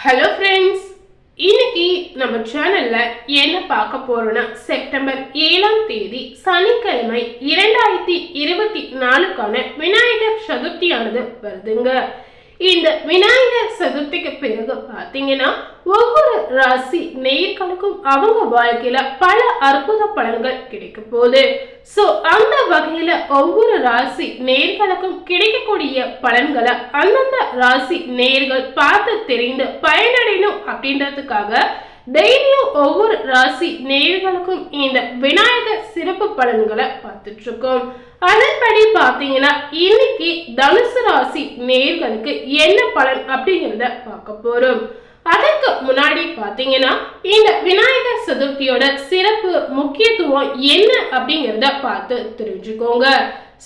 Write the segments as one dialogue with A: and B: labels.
A: Hello friends இன்னைக்கு நம்ம சேனல்ல என்ன பார்க்க போறோம்னா செப்டம்பர் ஏழாம் தேதி சனிக்கிழமை இரண்டாயிரத்தி இருபத்தி நாலுக்கான விநாயகர் சதுர்த்தியானது வருதுங்க. இந்த விநாயகர் சதுர்த்திக்கு பிறகு பார்த்தீங்கன்னா ஒவ்வொரு ராசி நேயர்களுக்கும் அவங்க வாழ்க்கையில பல அற்புத பலன்கள் கிடைக்க போகுது. ஸோ அந்த வகையில ஒவ்வொரு ராசி நேர்களுக்கும் கிடைக்கக்கூடிய பலன்களை அந்தந்த ராசி நேர்கள் பார்த்து தெரிந்து பயனடையணும் அப்படின்றதுக்காக டெய்லியும் ஒவ்வொரு ராசி நேர்களுக்கும் இந்த விநாயகர் சிறப்பு பலன்களை பார்த்துட்டு இருக்கோம் அதன்படி பார்த்தீங்கன்னா இன்னைக்கு தனுசு ராசி நேர்களுக்கு என்ன பலன் அப்படிங்கிறத பார்க்க போறோம். அதற்கு முன்னாடி பார்த்தீங்கன்னா இந்த விநாயகர் சதுர்த்தியோட சிறப்பு முக்கியத்துவம் என்ன அப்படிங்கிறத பார்த்து தெரிஞ்சுக்கோங்க.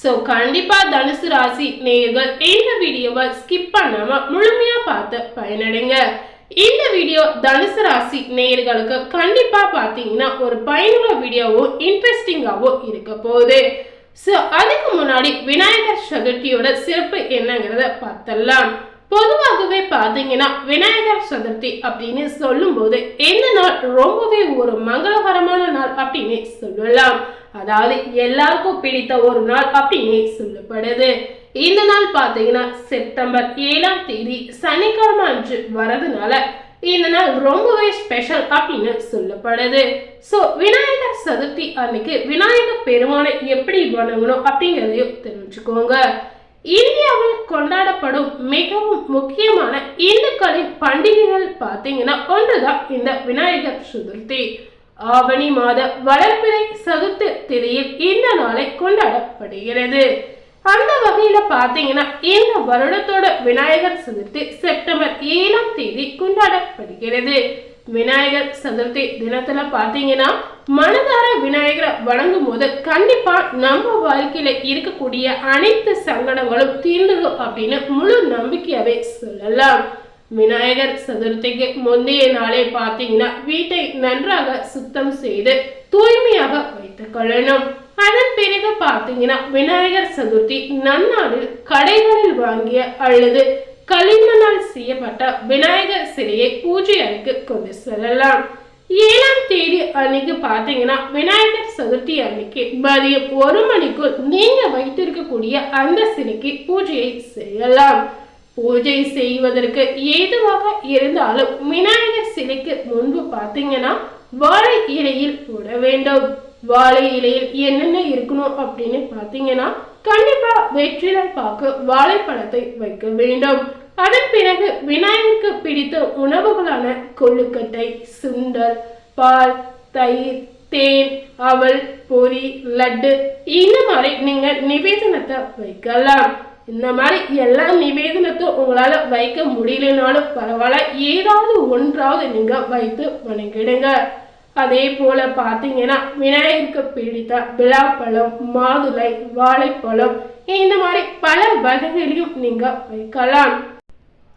A: ஸோ கண்டிப்பா தனுசு ராசி நேர்கள் இந்த வீடியோவை ஸ்கிப் பண்ணாம முழுமையா பார்த்து பயனடைங்க. இந்த வீடியோ தனுசு ராசி நேயர்களுக்கு கண்டிப்பா பாத்தீங்கன்னா ஒரு பயனுள்ள வீடியோவும் இன்ட்ரெஸ்டிங்காகவும் இருக்க போகுது. ஸோ அதுக்கு முன்னாடி விநாயகர் சதுர்த்தியோட சிறப்பு என்னங்கிறத பார்த்தலாம் பொதுவாகவே பார்த்தீங்கன்னா விநாயகர் சதுர்த்தி அப்படின்னு சொல்லும்போது இந்த நாள்? ரொம்பவே ஒரு மங்களகரமான நாள் அப்படின்னு சொல்லலாம். அதாவது எல்லாருக்கும் பிடித்த ஒரு நாள் அப்படின்னு சொல்லப்படுது. இந்த நாள் பார்த்தீங்கன்னா செப்டம்பர் ஏழாம் தேதி சனிக்கிழமை அன்று வரதுனால இந்த நாள் ரொம்பவே ஸ்பெஷல் அப்படின்னு சொல்லப்படுது. ஸோ விநாயகர் சதுர்த்தி அன்னைக்கு விநாயகர் பெருமானை எப்படி வணங்கணும் அப்படிங்கிறதையும் தெரிஞ்சுக்கோங்க. இந்தியாவில் கொண்டாடப்படும் மிகவும் முக்கியமான இந்துக்களின் பண்டிகைகள் பார்த்தீங்கன்னா ஒன்றுதான் இந்த விநாயகர் சதுர்த்தி. ஆவணி மாத வளர்பிறை சதுர்த்தி திதியில் இந்த நாளை கொண்டாடப்படுகிறது. அந்த வகையில பாத்தீங்கன்னா இந்த வருடத்தோட விநாயகர் சதுர்த்தி செப்டம்பர் ஏழாம் தேதி கொண்டாடப்படுகிறது. விநாயகர் சதுர்த்தி தினத்துல பாத்தீங்கன்னா மனதார விநாயகரை வணங்கும் போது கண்டிப்பா நம்ம வாழ்க்கையில இருக்கக்கூடிய அனைத்து சங்கடங்களும் தீர்ந்துடும் அப்படின்னு முழு நம்பிக்கையாவே சொல்லலாம். விநாயகர் சதுர்த்திக்கு முந்தைய நாளே பார்த்தீங்கன்னா வீட்டை நன்றாக சுத்தம் செய்து தூய்மையாக வைத்துக் கொள்ளணும். அதன் பிறகு பார்த்தீங்கன்னா விநாயகர் சதுர்த்தி நன்னாளில் கடைகளில் வாங்கிய அல்லது களிமண்ணால் செய்யப்பட்ட விநாயகர் சிலையை பூஜை அறைக்கு கொண்டு செல்லலாம். ஏழாம் தேதி அன்னைக்கு பார்த்தீங்கன்னா விநாயகர் சதுர்த்தி அன்னைக்கு மதியம் ஒரு மணிக்குள் நீங்க வைத்திருக்கக்கூடிய அந்த சிலைக்கு பூஜையை செய்யலாம். பூஜை செய்வதற்கு ஏதுவாக இருந்தாலும் விநாயகர் சிலைக்கு முன்பு பார்த்தீங்கன்னா வாழை இலையில் போட வேண்டும். வாழை இலையில் என்னென்ன இருக்கணும் அப்படின்னு பார்த்தீங்கன்னா கண்டிப்பா வெற்றிலை பாக்கு வாழைப்பழத்தை வைக்க வேண்டும். அதன் பிறகு விநாயகருக்கு பிடித்த உணவுகளான கொள்ளுக்கட்டை சுண்டல் பால் தயிர் தேன் அவல் பொரி லட்டு இந்த மாதிரி நீங்க நிவேதனத்தை வைக்கலாம். இந்த மாதிரி எல்லா நிவேதனத்தும் உங்களால வைக்க முடியலனாலும் பரவாயில்ல. ஏதாவது ஒன்றாவது நீங்க வைத்து வணங்கிடுங்க. அதே போல பார்த்தீங்கன்னா விநாயகருக்கு பிடித்த விழாப்பழம் மாதுளை வாழைப்பழம் இந்த மாதிரி பல வகைகளையும் நீங்கள் வைக்கலாம்.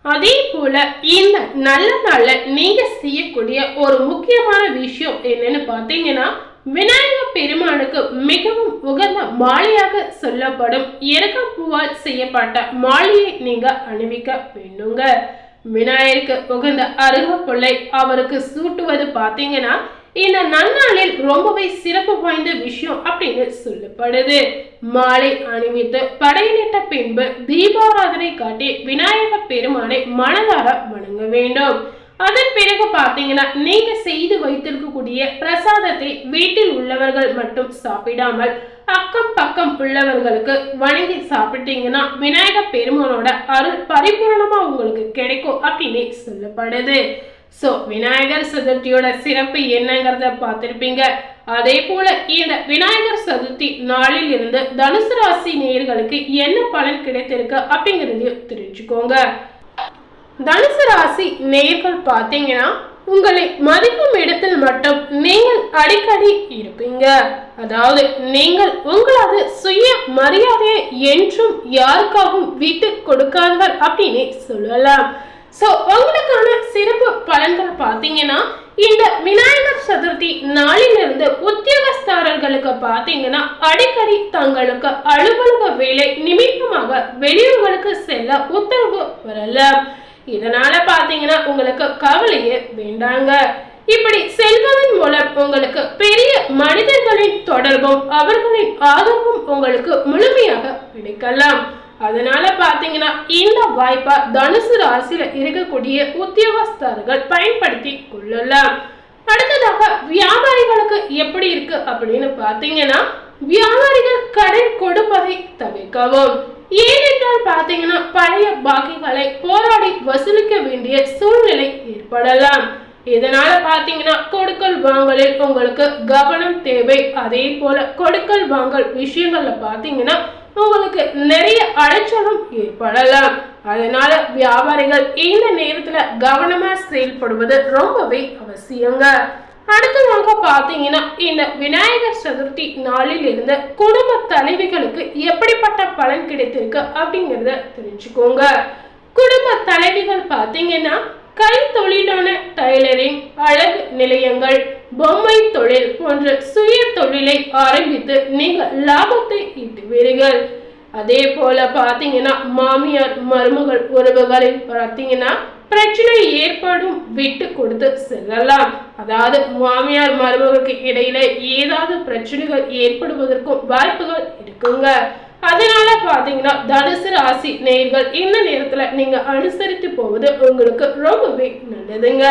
A: அதே போல இந்த நல்ல நாளில் நீங்கள் செய்யக்கூடிய ஒரு முக்கியமான விஷயம் என்னன்னு பார்த்தீங்கன்னா விநாயகர் பெருமானுக்கு மிகவும் உகந்த மாலையாக சொல்லப்படும் இறக்கப்பூவால் செய்யப்பட்ட மாலையை நீங்க அணிவிக்க வேண்டுங்க. விநாயகருக்கு உகந்த அருகப்புள்ளை அவருக்கு சூட்டுவது பார்த்தீங்கன்னா இந்த நன்னாளில் ரொம்பவே சிறப்பு வாய்ந்த விஷயம் அப்படின்னு சொல்லப்படுது. மாலை அணிவித்து படையினிட்ட பின்பு தீபாராதனை காட்டி விநாயக பெருமானை மனதார வணங்க வேண்டும். அதன் பிறகு பார்த்தீங்கன்னா நீங்க செய்து வைத்திருக்கக்கூடிய பிரசாதத்தை வீட்டில் உள்ளவர்கள் மட்டும் சாப்பிடாமல் அக்கம் பக்கம் உள்ளவர்களுக்கு வணங்கி சாப்பிட்டீங்கன்னா விநாயக பெருமானோட அருள் பரிபூர்ணமா உங்களுக்கு கிடைக்கும் அப்படின்னு சொல்லப்படுது. ஸோ விநாயகர் சதுர்த்தியோட சிறப்பு என்னங்கிறத பார்த்துருப்பீங்க. அதே போல இந்த விநாயகர் சதுர்த்தி நாளில் இருந்து தனுசு ராசி நேயர்களுக்கு என்ன பலன் கிடைத்திருக்கு அப்படிங்கிறதையும் தெரிஞ்சுக்கோங்க. தனுசு ராசி நேர்கள் பார்த்தீங்கன்னா உங்களை மதிக்கும் இடத்தில் மட்டும் நீங்கள் அடிக்கடி இருப்பீங்க. அதாவது நீங்கள் உங்களது சுய மரியாதையை என்றும் யாருக்காகவும் விட்டு கொடுக்காதவர் அப்படின்னு சொல்லலாம். ஸோ உங்களுக்கான பார்த்தீங்கன்னா இந்த விநாயகர் சதுர்த்தி நாளிலிருந்து உத்தியோகஸ்தாரர்களுக்கு பார்த்தீங்கன்னா அடிக்கடி தங்களுக்கு அலுவலக வேலை நிமித்தமாக வெளியூர்களுக்கு செல்ல உத்தரவு வரலாம் இதனால பாத்தீங்கன்னா உங்களுக்கு கவலையே வேண்டாங்க. இப்படி செல்வதன் மூலம் உங்களுக்கு பெரிய மனிதர்களின் தொடர்பும் அவர்களின் ஆதரவும் உங்களுக்கு முழுமையாக கிடைக்கலாம். அதனால பாத்தீங்கன்னா இந்த வாய்ப்பை தனுசு ராசியில இருக்கக்கூடிய உத்தியோகஸ்தர்கள் பயன்படுத்தி கொள்ளலாம். அடுத்ததாக வியாபாரிகளுக்கு எப்படி இருக்கு அப்படின்னு பாத்தீங்கன்னா வியாபாரிகள் கடன் கொடுப்பதை தவிர்க்கவும். ஏனென்றால் பாத்தீங்கன்னா பழைய பாக்கிகளை போராடி வசூலிக்க வேண்டிய சூழ்நிலை ஏற்படலாம். இதனால பாத்தீங்கன்னா கொடுக்கல் வாங்கலில் உங்களுக்கு கவனம் தேவை. அதே போல கொடுக்கல் வாங்கல் விஷயங்கள்ல பாத்தீங்கன்னா உங்களுக்கு நிறைய அலைச்சலும் ஏற்படலாம். அதனால வியாபாரிகள் இந்த நேரத்துல கவனமா செயல்படுவது ரொம்பவே அவசியங்க. அடுத்தவங்க பாத்தீங்கன்னா இந்த விநாயகர் சதுர்த்தி நாளில் இருந்து குடும்ப தலைவிகளுக்கு எப்படிப்பட்ட பலன் கிடைத்திருக்கு அப்படிங்கிறத தெரிஞ்சுக்கோங்க. குடும்ப தலைவிகள் பார்த்தீங்கன்னா கை தொழிலான டைலரிங் அழகு நிலையங்கள் பொம்மை தொழில் போன்ற சுய தொழிலை ஆரம்பித்து நீங்கள் லாபத்தை ஈட்டுவீர்கள் அதே போல பார்த்தீங்கன்னா மாமியார் மருமகள் உறவுகளில் பார்த்தீங்கன்னா பிரச்சனை ஏற்படும் விட்டு கொடுத்து செல்லலாம். அதாவது மாமியார் மருமகளுக்கு இடையில ஏதாவது பிரச்சனைகள் ஏற்படுவதற்கும் வாய்ப்புகள் இருக்குங்க. அதனால பாத்தீங்கன்னா தனுசு ராசி நேர்கள் இந்த நேரத்துல நீங்க அனுசரித்து போவது உங்களுக்கு ரொம்பவே நல்லதுங்க.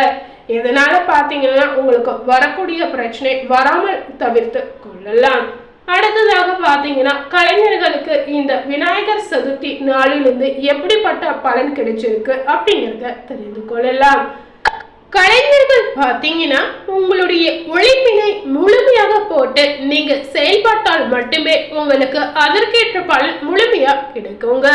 A: இதனால பாத்தீங்கன்னா உங்களுக்கு வரக்கூடிய பிரச்சனை வராமல் தவிர்த்து கொள்ளலாம். அடுத்ததாக பாத்தீங்கன்னா கலைஞர்களுக்கு இந்த விநாயகர் சதுர்த்தி நாளிலிருந்து எப்படிப்பட்ட பலன் கிடைச்சிருக்கு அப்படிங்கிறத தெரிந்து கொள்ளலாம். கலைஞர்கள் பார்த்தீங்கன்னா உங்களுடைய உழைப்பினை முழுமையாக போட்டு நீங்க செயல்பட்டால் மட்டுமே உங்களுக்கு அதற்கேற்ற பலன் முழுமையா கிடைக்குங்க.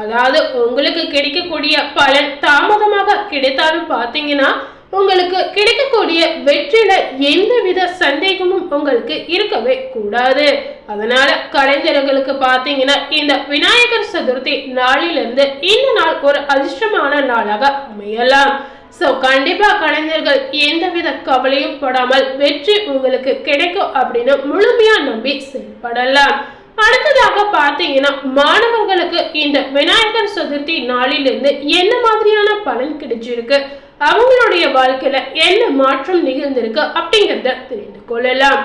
A: அதாவது உங்களுக்கு கிடைக்கக்கூடிய பலன் தாமதமாக கிடைத்தாலும் பார்த்தீங்கன்னா உங்களுக்கு கிடைக்கக்கூடிய வெற்றியில எந்தவித சந்தேகமும் உங்களுக்கு இருக்கவே கூடாது. அதனால கலைஞர்களுக்கு பார்த்தீங்கன்னா இந்த விநாயகர் சதுர்த்தி நாளிலிருந்து இந்த நாள் ஒரு அதிர்ஷ்டமான நாளாக அமையலாம். ஸோ கண்டிப்பா கலைஞர்கள் எந்தவித கவலையும் படாமல் வெற்றி உங்களுக்கு கிடைக்கும் அப்படின்னு முழுமையா நம்பி செயல்படலாம். அடுத்ததாக பார்த்தீங்கன்னா மாணவர்களுக்கு இந்த விநாயகர் சதுர்த்தி நாளிலிருந்து என்ன மாதிரியான பலன் கிடைச்சிருக்கு? அவங்களுடைய வாழ்க்கையில என்ன மாற்றம் நிகழ்ந்திருக்கு அப்படிங்கிறத தெரிந்து கொள்ளலாம்.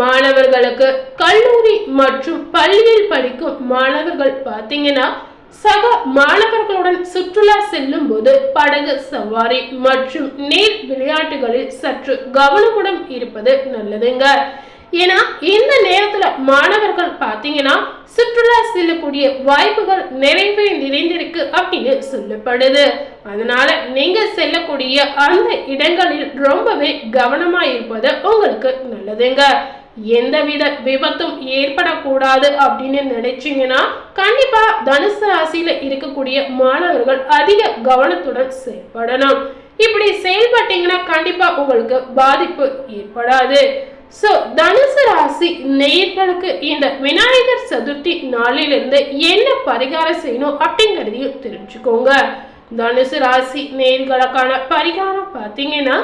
A: மாணவர்களுக்கு கல்லூரி மற்றும் பள்ளியில் படிக்கும் மாணவர்கள் பார்த்தீங்கன்னா சக மாணவர்களுடன் சுற்றுலா செல்லும் போது படகு சவாரி மற்றும் நீர் விளையாட்டுகளில் சற்று கவனமுடன் இருப்பது நல்லதுங்க. ஏன்னா இந்த நேரத்துல மாணவர்கள் பார்த்தீங்கன்னா சுற்றுலா செல்லக்கூடிய வாய்ப்புகள் நிறைவே நிறைந்திருக்கு அப்படின்னு சொல்லப்படுது. அதனால நீங்க செல்லக்கூடிய அந்த இடங்களில் ரொம்பவே கவனமா இருப்பது உங்களுக்கு நல்லதுங்க. எந்தவித விபத்தும் ஏற்படக்கூடாது அப்படின்னு நினைச்சீங்கன்னா கண்டிப்பா தனுசு ராசியில இருக்கக்கூடிய மாணவர்கள் அதிக கவனத்துடன் செயல்படணும். இப்படி செயல்பட்டீங்கன்னா கண்டிப்பா உங்களுக்கு பாதிப்பு ஏற்படாது. ஸோ தனுசு ராசி நேர்களுக்கு இந்த விநாயகர் சதுர்த்தி நாளிலிருந்து என்ன பரிகாரம் செய்யணும் அப்படிங்கிறதையும் தெரிஞ்சுக்கோங்க. தனுசு ராசி நேர்களுக்கான பரிகாரம் பார்த்தீங்கன்னா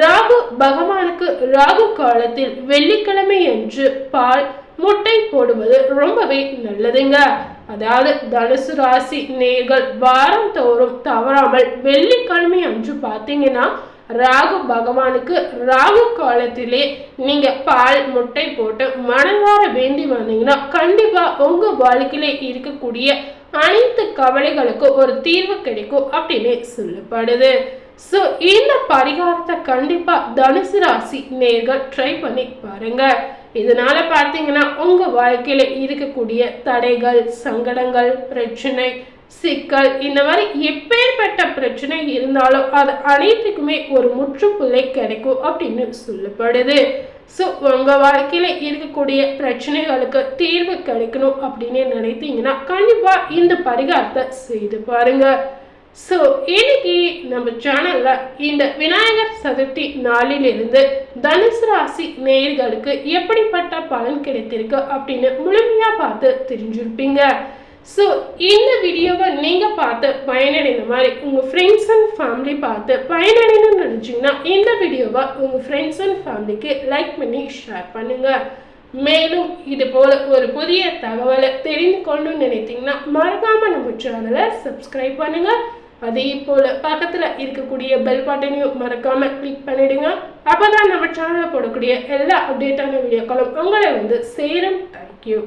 A: ராகு பகவானுக்கு ராகு காலத்தில் வெள்ளிக்கிழமை அன்று பால் முட்டை போடுவது ரொம்பவே நல்லதுங்க. அதாவது தனுசு ராசி நேர்கள் வாரம் தோறும் தவறாமல் வெள்ளிக்கிழமை அன்று பார்த்தீங்கன்னா ராகு பகவானுக்கு ராகு காலத்திலே நீங்க பால் முட்டை போட்டு மனதார வேண்டி வந்தீங்கன்னா கண்டிப்பா உங்க வாழ்க்கையில இருக்கக்கூடிய அனைத்து கவலைகளுக்கும் ஒரு தீர்வு கிடைக்கும் அப்படின்னு சொல்லப்படுது. ஸோ இந்த பரிகாரத்தை கண்டிப்பா தனுசு ராசி நேர்கள் ட்ரை பண்ணி பாருங்க. இதனால பார்த்தீங்கன்னா உங்க வாழ்க்கையில இருக்கக்கூடிய தடைகள் சங்கடங்கள் பிரச்சனை சிக்கல். இந்த மாதிரி எப்பேற்பட்ட பிரச்சனை இருந்தாலும் அது அனைத்துக்குமே ஒரு முற்றுப்புள்ளை கிடைக்கும் அப்படின்னு சொல்லப்படுது. ஸோ உங்கள் வாழ்க்கையில் இருக்கக்கூடிய பிரச்சனைகளுக்கு தீர்வு கிடைக்கணும் அப்படின்னு நினைத்தீங்கன்னா கண்டிப்பாக இந்த பரிகாரத்தை செய்து பாருங்கள் ஸோ இன்னைக்கு நம்ம சேனலில் இந்த விநாயகர் சதுர்த்தி நாளிலிருந்து தனுசு ராசி நேர்களுக்கு எப்படிப்பட்ட பலன் கிடைத்திருக்கு அப்படின்னு முழுமையாக பார்த்து தெரிஞ்சிருப்பீங்க. ஸோ இந்த வீடியோவை நீங்கள் பார்த்து பயனடைந்த மாதிரி உங்கள் ஃப்ரெண்ட்ஸ் அண்ட் ஃபேமிலி பார்த்து பயனடையணும்னு நினச்சிங்கன்னா இந்த வீடியோவை உங்கள் ஃப்ரெண்ட்ஸ் அண்ட் ஃபேமிலிக்கு லைக் பண்ணி ஷேர் பண்ணுங்கள் மேலும் இது போல் ஒரு புதிய தகவலை தெரிந்து கொள்ளணும்னு நினைத்தீங்கன்னா மறக்காமல் நம்ம சேனலை சப்ஸ்கிரைப் பண்ணுங்கள் அதே போல் பக்கத்தில் இருக்கக்கூடிய பெல் பட்டனையும் மறக்காமல் கிளிக் பண்ணிவிடுங்க அப்போ தான் நம்ம சேனலில் போடக்கூடிய எல்லா அப்டேட்டான வீடியோக்களும் உங்களை வந்து சேரும். தேங்க்யூ